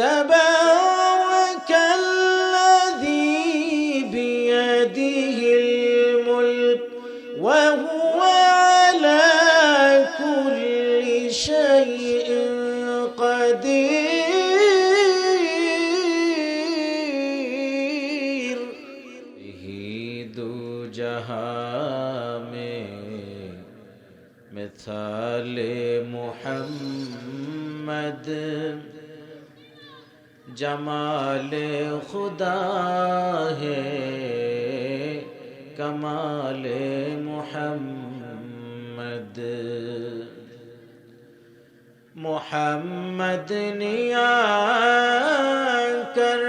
تبارك الذي بيده الملك وهو على كل شيء قدير. دو جهاں میں مثال محمد جمال خدا ہے کمال محمد محمد نیا کر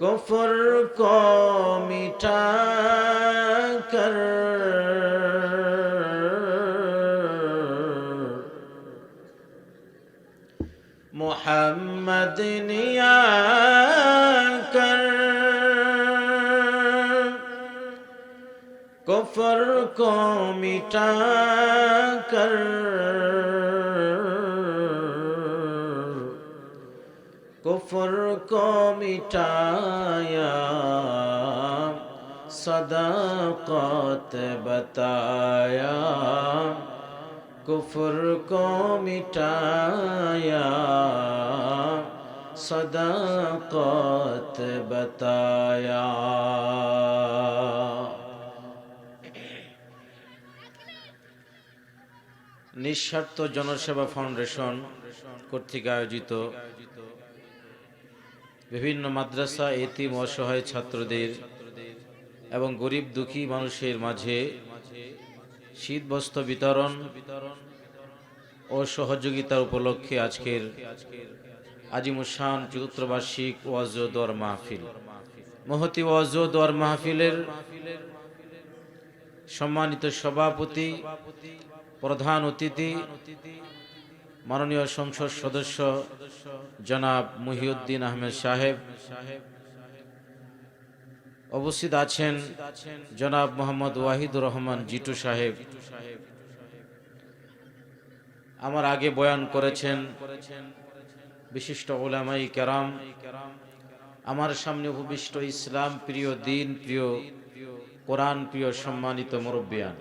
کفر کو مٹا بدنیا کر کفر کو مٹا کر کفر کو مٹایا صداقت بتایا کفر کو مٹایا সদকত بتایا নিঃস্বার্থ জনসেবা ফাউন্ডেশন কর্তৃক আয়োজিত বিভিন্ন মাদ্রাসা, এতিম, অসহায় ছাত্রদের এবং গরিব দুঃখী মানুষের মাঝে শীত বস্ত্র বিতরণ ও সহযোগিতার উপলক্ষে আজকের আজিমুসান, চতুর্থ বার্ষিক ওয়াজদর মাহফিল। মহতি ওয়াজদর মাহফিলের সম্মানিত সভাপতি, প্রধান অতিথি, মাননীয় সংসদ সদস্য জনাব মহিউদ্দিন আহমেদ সাহেব অবস্থিত আছেন জনাব মোহাম্মদ ওয়াহিদুর রহমান জিটু সাহেব। আমার আগে বয়ান করেছেন বিশিষ্ট ওলামাই কেরাম, আমার সামনে উপবিষ্ট ইসলাম প্রিয় দিন, প্রিয় কোরআন, প্রিয় সম্মানিত মুরব্বিয়ান।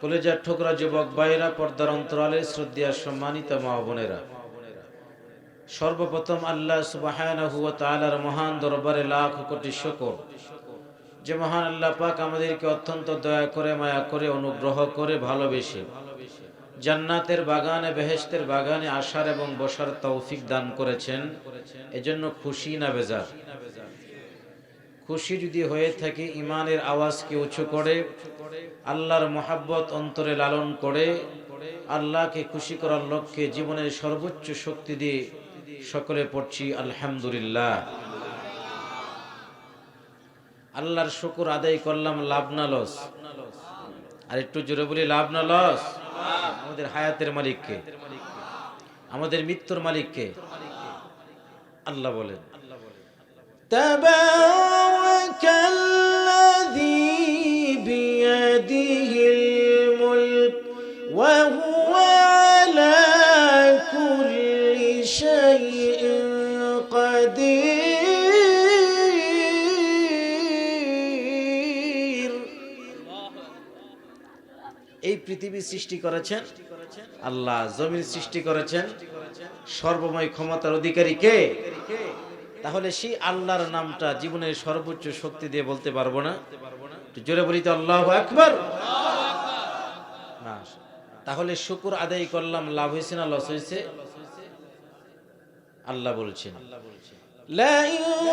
কলেজার ঠোকরা যুবক ভাইরা পর্দার অন্তরালে শ্রদ্ধা সম্মানিত মা বোনেরা, সর্বপ্রথম আল্লাহ তাআলার মহান দরবারে লাখ কোটি শুকর। যে মহান আল্লাহ পাক আমাদেরকে অত্যন্ত দয়া করে, মায়া করে, অনুগ্রহ করে ভালোবেসে জান্নাতের বাগানে, বেহেশতের বাগানে আসার এবং বসার তৌফিক দান করেছেন। এজন্য খুশি না বেজার? খুশি যদি হয়ে থাকে ইমানের আওয়াজকে উঁচু করে, আল্লাহর মোহাব্বত অন্তরে লালন করে, আল্লাহকে খুশি করার লক্ষ্যে জীবনের সর্বোচ্চ শক্তি দিয়ে সকলে পড়ছি, আলহামদুলিল্লাহ। আল্লাহর শুকুর আদায় করলাম, লাভ না লস। আর একটু জোরে বলি, লাভ না লস? আমাদের হায়াতের মালিককে আমাদের মৃত্যুর মালিককে আল্লাহ বলেন تبارك الذي بيده পৃথিবী সৃষ্টি করেছেন আল্লাহ জমিন সৃষ্টি করেছেন সর্বময় ক্ষমতার অধিকারী কে তাহলে সেই আল্লাহর নামটা জীবনের সর্বোচ্চ শক্তি দিয়ে বলতে পারবো না একটু জোরে বলি তো আল্লাহ আকবর তাহলে শুকুর আদায় করলাম লাভ হয়েছে না লস হয়েছে আল্লাহ বলছেন لئن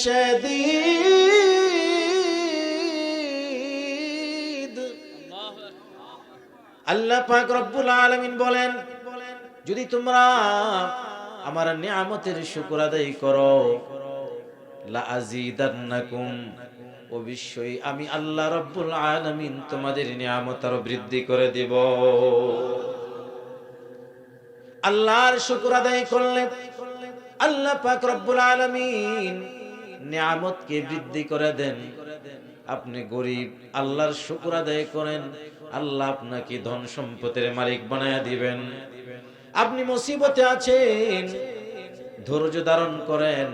لشديد আল্লাহ পাক রব্বুল আলামিন বলেন যদি তোমরা আমার নিয়ামতের শুকর আদায় করো লা আজিদান্নাকুম অবশ্যই আমি আল্লাহ রব্বুল আলামিন তোমাদের নিয়ামত আরো বৃদ্ধি করে দিব আল্লাহর শুকর আদায় করলে আল্লাহ পাক রব্বুল আলামিন নিয়ামতকে বৃদ্ধি করে দেন। আপনি গরিব, আল্লাহর শুকর আদায় করেন, আল্লাহ আপনাকে ধন সম্পদের মালিক বানায়া দিবেন। আপনি মুসিবতে আছেন, ধৈর্য ধারণ করেন,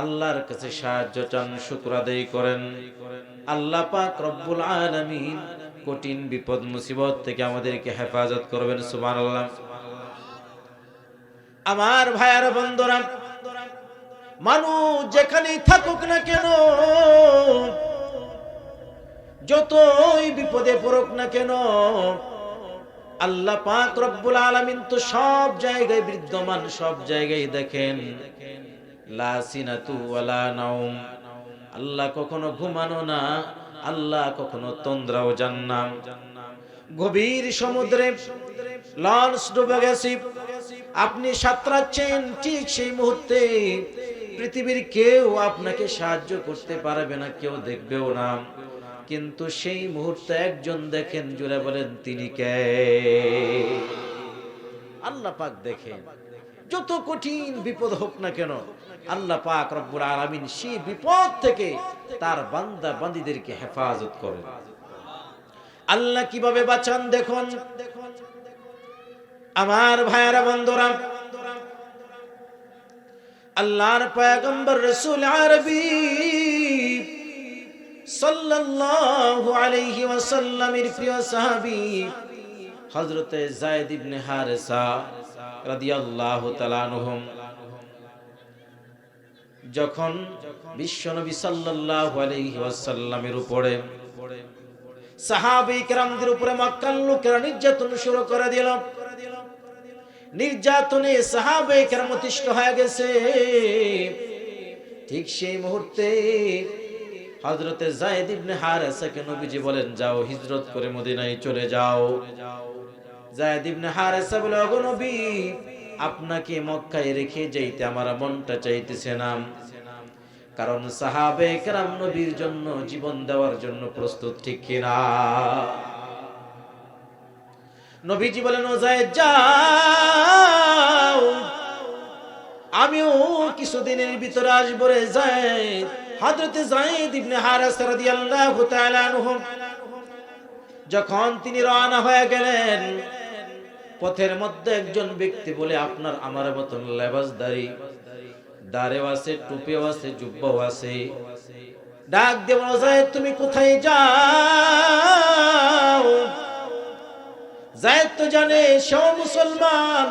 আল্লাহর কাছে সাহায্য চান, শুকর আদায় করেন। আল্লাহ পাক রব্বুল আলামিন কঠিন বিপদ, মুসিবত থেকে আমাদেরকে হেফাজত করবেন, সুবহানাল্লাহ। আমার ভাইয়ার বন্ধুরা মানুষ যেখানেই থাকুক না কেন, যতই বিপদে পড়ুক না কেন, আল্লাহ পাক রব্বুল আলামিন তো সব জায়গায় বিদ্যমান, সব জায়গায় দেখেন। নাওম। আল্লাহ কখনো ঘুমানো না, আল্লাহ কখনো তন্দ্রাও জান্নাম। গভীর সমুদ্রে লঞ্চ ডুবে গেছে। আপনি সাঁতরাচ্ছেন ঠিক সেই মুহূর্তে। পৃথিবীর কেউ আপনাকে সাহায্য করতে পারবে না, কেউ দেখবেও না। কিন্তু সেই মুহূর্তে একজন দেখেন জুড়ে বলেন, তিনি কে? আল্লাহ পাক দেখেন। যত কঠিন বিপদ হোক না কেন, আল্লাহ পাক রব্বুল আলামিন সেই বিপদ থেকে তার বান্দা বান্দীদেরকে হেফাজত করেন। আল্লাহ কীভাবে বাঁচান দেখুন? আমার ভাইয়ারা, বন্ধুরা আল্লাহর পয়গম্বর রসুল আরবি প্রিয় ইবনে হারেসা যখন বিশ্বনবী সাল্লাল্লাহু আলাইহি উপরে সাহাবী উপরে মক্কার লোকেরা নির্যাতন শুরু করে দিল। নির্যাতনে সাহাবে কেরাম অতিষ্ঠ হয়ে গেছে। ঠিক সেই মুহূর্তে হজরতে জায়েদ ইবনে হারেসাকে নবীজি বলেন, যাও হিজরত করে মদিনায় চলে যাও। জায়েদ ইবনে হারেসা বলে ওগো নবী, আপনাকে মক্কায় রেখে যাইতে আমার মনটা চাইতেছে না। কারণ সাহাবে কেরাম নবীর জন্য জীবন দেওয়ার জন্য প্রস্তুত ঠিক কিনা? নবীজি বলেন যায় যাও। আমিও কিছুদিনের ভিতরে আসব রে যাই হযরতে যায়েদ ইবনে হারেস রাদিয়াল্লাহু তাআলা আনহু, যখন তিনি রওনা হয়ে গেলেন, পথের মধ্যে একজন ব্যক্তি বলে, আপনার আমার মতন লেবাসদারি, দাড়েও আছে, টুপিও আছে, জুব্বাও আছে। ডাক দেব তুমি কোথায় যাও? জানে সেও মুসলমান।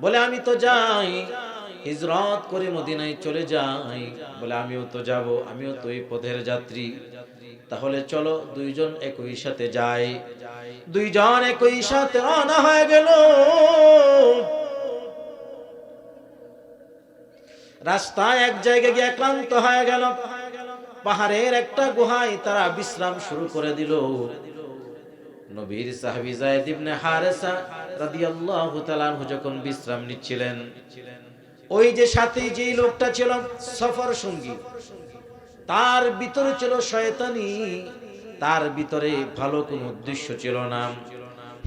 বলে, আমি তো যাই, হিজরত করে মদিনায় চলে যাই। বলে, আমিও তো যাব, আমিও তো এই পথের যাত্রী। তাহলে চলো, দুইজন একই সাথে যাই। দুইজন একই সাথে রওনা হয়ে গেল। রাস্তায় এক জায়গায় গিয়ে ক্লান্ত হয়ে গেল। পাহাড়ের একটা গুহায় তারা বিশ্রাম শুরু করে দিল। নবীর সাহাবী যায়েদ ইবনে হারেসা রাদিয়াল্লাহু তাআলা আনহু যখন বিশ্রাম নিচ্ছিলেন, ওই যে সাথে যে লোকটা ছিল সফর সঙ্গী, তার ভিতরে ছিল শয়তানি, তার ভিতরে ভালো কোনো উদ্দেশ্য ছিল না।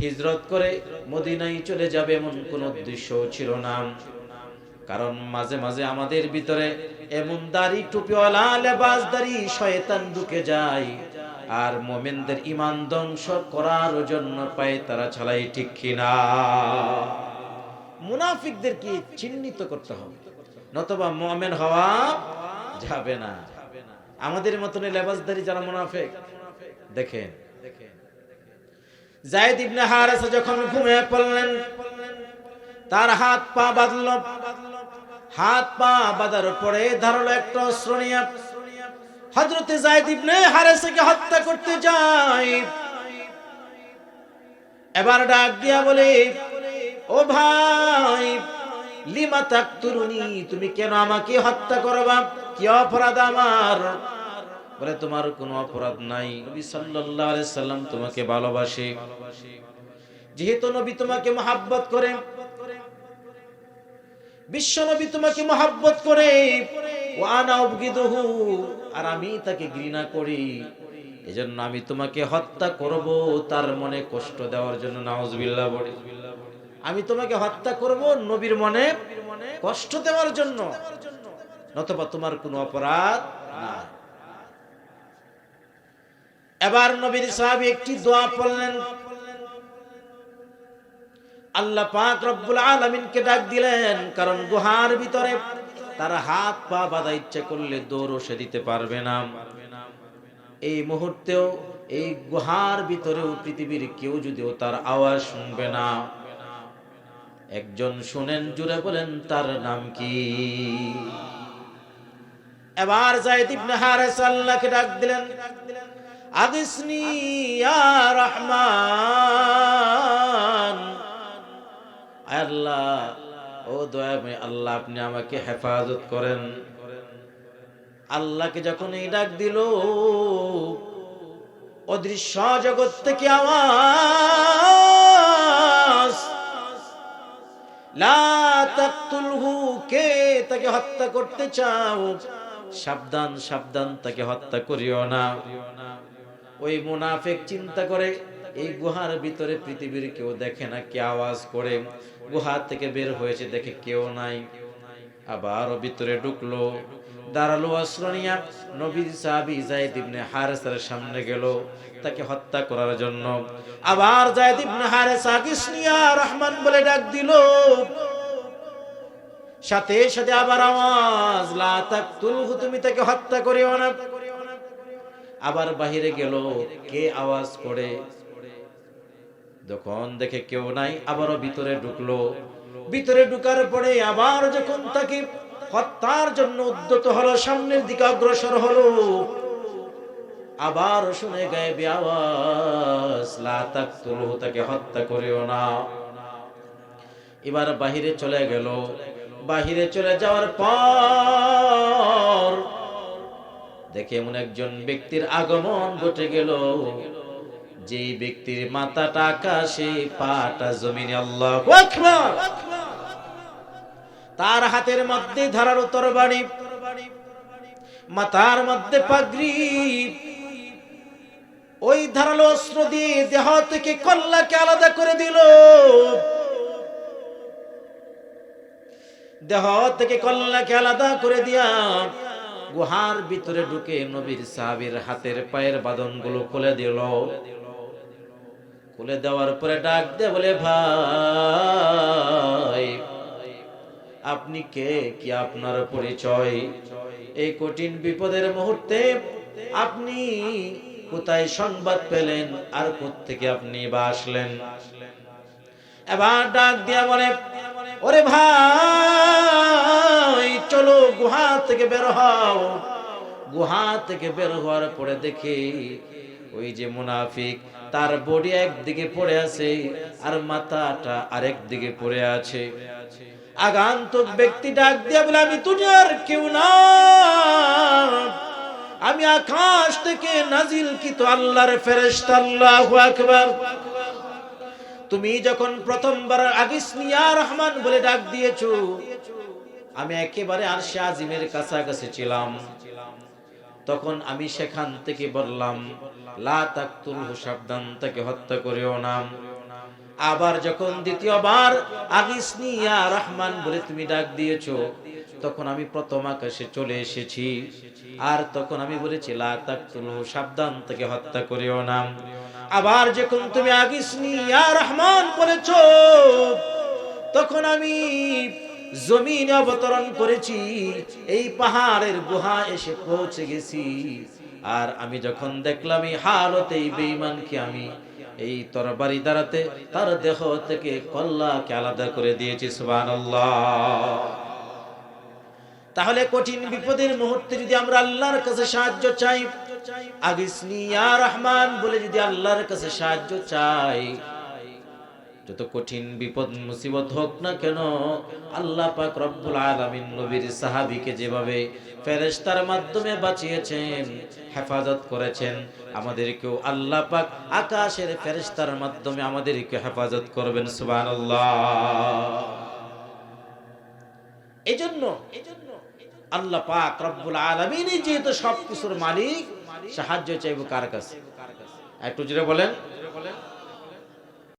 হিজরত করে মদিনায় চলে যাবে এমন কোন উদ্দেশ্য ছিল না। কারণ মাঝে মাঝে আমাদের ভিতরে এমন দাড়ি টুপিওয়ালা, লেবাসদারি, শয়তান ঢুকে যায়। আর মোমেনদের ইমান ধ্বংস করার জন্য পায় তারা ছাড়াই ঠিক কিনা। মুনাফিকদেরকে চিহ্নিত করতে হবে? নতবা মোমেন হওয়া যাবে না। আমাদের মতন লেবাসদারি যারা মুনাফিক, দেখেন। জায়দ ইবনে হারেসা যখন ঘুমিয়ে পড়লেন, তার হাত পা বাঁধল। হাত পা বাঁধার পরে ধারলো একটা অস্ত্র নিয়ে হজরতে জায়দ ইবনে হারেসাকে হত্যা করতে যায়। এবার ডাক দিয়া বলে, ও ভাই, লিমা তাকতুরুনি, তুমি কেন আমাকে হত্যা করবা? কি অপরাধ আমার? বলে, তোমার কোনো অপরাধ নাই। নবী সাল্লাল্লাহু আলাইহি সাল্লাম তোমাকে ভালোবাসে। যেহেতু নবী তোমাকে মহাব্বত করে, বিশ্ব নবী তোমাকে মহাব্বত করে আর আমি তাকে ঘৃণা করি। এজন্য আমি তোমাকে হত্যা করব, তার মনে কষ্ট দেওয়ার জন্য নাউজুবিল্লাহ বলি। আমি তোমাকে হত্যা করব নবীর মনে কষ্ট দেওয়ার জন্য, নতবা তোমার কোনো অপরাধ এবার নবীর সাহাবী একটি দোয়া পড়লেন। আল্লাহ পাক রব্বুল আলামিনকে ডাক দিলেন, কারণ গুহার ভিতরে তার হাত পা বাঁধা ইচ্ছা করলে দৌড়ও সে দিতে পারবে না। এই মুহূর্তেও, এই গুহার ভিতরেও পৃথিবীর কেউ যদিও তার আওয়াজ শুনবে না। একজন শুনেন, জুড়ে বলেন, তার নাম কি? এবার জায়দ ইবনে হারেস আল্লাহকে ডাক দিলেন আগিসনি ইয়া রহমান। আল্লাহ ও দয়াময় আল্লাহ, আপনি আমাকে হেফাজত করেন। আল্লাহকে যখন এই ডাক দিল, অদৃশ্য জগৎ থেকে আওয়াজ কে তাকে হত্যা করতে চাও? সাবধান সাবধান, তাকে হত্যা করিও না। ওই মুনাফিক চিন্তা করে এই গুহার ভিতরে পৃথিবীর কেউ দেখে না, কে আওয়াজ করে। গুহা থেকে বের হয়েছে দেখে কেউ নাই। আবারও ভিতরে ঢুকলো। দাঁড়াল অস্ত্রনিয়া। নবী সাহাবি জায়দ ইবনে হারেসার সামনে গেল। তাকে হত্যা করার জন্য। আবার জায়দ ইবনে হারেসা কিসনিয়া রহমান বলে ডাক দিল। সাথে সাথে আবার আওয়াজ, লা তাকতুলহু, তুমি তাকে হত্যা করিও না। আবার বাহিরে গেল। কে আওয়াজ করে? যখন দেখে কেউ নাই, আবারও ভিতরে ঢুকলো। ভিতরে ঢুকার পরে আবার যখন তাকে হত্যার জন্য উদ্যত হলো, সামনের দিকে অগ্রসর হলো, আবার শুনে গায়ে আওয়াজ, লা তাকতুলহু তাকে হত্যা করিও না। এবার বাহিরে চলে গেল। বাহিরে চলে যাওয়ার পর দেখে এমন একজন ব্যক্তির আগমন ঘটে গেল। যে ব্যক্তির মাথাটা আকাশে পাটা জমিনে আল্লাহ তার হাতের মধ্যে ধারালো তরবারি মাথার মধ্যে পাগড়ি। ওই ধারালো অস্ত্র দিয়ে দেহ থেকে কল্লাকে আলাদা করে দিল। দেহ থেকে কল্লাকে আলাদা করে দিয়া গুহার ভিতরে ঢুকে নবীর সাহাবীর হাতের পায়ের বাঁধনগুলো খুলে দিল। খুলে দেওয়ার পরে ডাক দে বলে, ভাই, আপনি কে? কি আপনার পরিচয়? এই কঠিন বিপদের মুহূর্তে আপনি কোথায় সংবাদ পেলেন? আর থেকে আপনি বা আসলেন? এবার ডাক দিয়া বলে, ওরে ভাই, চলো গুহা থেকে বের হও। গুহা থেকে বের হওয়ার পরে দেখি ওই যে মুনাফিক তার বডি একদিকে পড়ে আছে আর মাথাটা আরেক দিকে পড়ে আছে। আগান্তক ব্যক্তি ডাক দিয়া বলে, আমি দুনিয়ার কেউ না। আমি আকাশ থেকে নাজিল কি তো আল্লাহর ফেরেশতা, আল্লাহু আকবার। তুমি যখন প্রথমবার আগিসনিয়া রহমান বলে ডাক দিয়েছ, আমি একেবারে আরশে আজিমের কাছাকাছি ছিলাম। তখন আমি সেখান থেকে বললাম, লা তাকতুলহু সাবধান, তাকে হত্যা করিও না। আবার যখন দ্বিতীয়বার আগিসনিয়া রহমান বলে তুমি ডাক দিয়েছ, তখন আমি প্রথম আকাশে চলে এসেছি। আর তখন আমি বলেছি, লা সাবধান, তাকে হত্যা করিও না। আবার যখন তুমি আগিসনি ইয়া রহমান বলেছ, তখন আমি জমিনে অবতরণ করেছি, এই পাহাড়ের গুহা এসে পৌঁছে গেছি। আর আমি যখন দেখলাম এই হালতে এই বেঈমানকে আমি, এই তরবারি দ্বারাতে তার দেহ থেকে কল্লাকে আলাদা করে দিয়েছি, সুবহানাল্লাহ। তাহলে কঠিন বিপদের মুহূর্তে যদি আমরা আল্লাহর কাছে সাহায্য চাই আগিসনি ইয়া রহমান বলে যদি আল্লাহর কাছে সাহায্য চাই যত কঠিন বিপদ, মুসিবত হোক না কেন, আল্লাহ পাক রব্বুল আলামিন নবীর সাহাবীকে যেভাবে ফেরেশতার মাধ্যমে বাঁচিয়েছেন, হেফাজত করেছেন, আমাদেরকেও আল্লাহ পাক আকাশের ফেরেশতার মাধ্যমে আমাদেরকে হেফাজত করবেন, সুবহানাল্লাহ। এজন্য আল্লাহ পাক রব্বুল আলমিনই যেহেতু সব কিছুর মালিক, সাহায্য চাইব কার কাছে? একটু জুড়ে বলেন।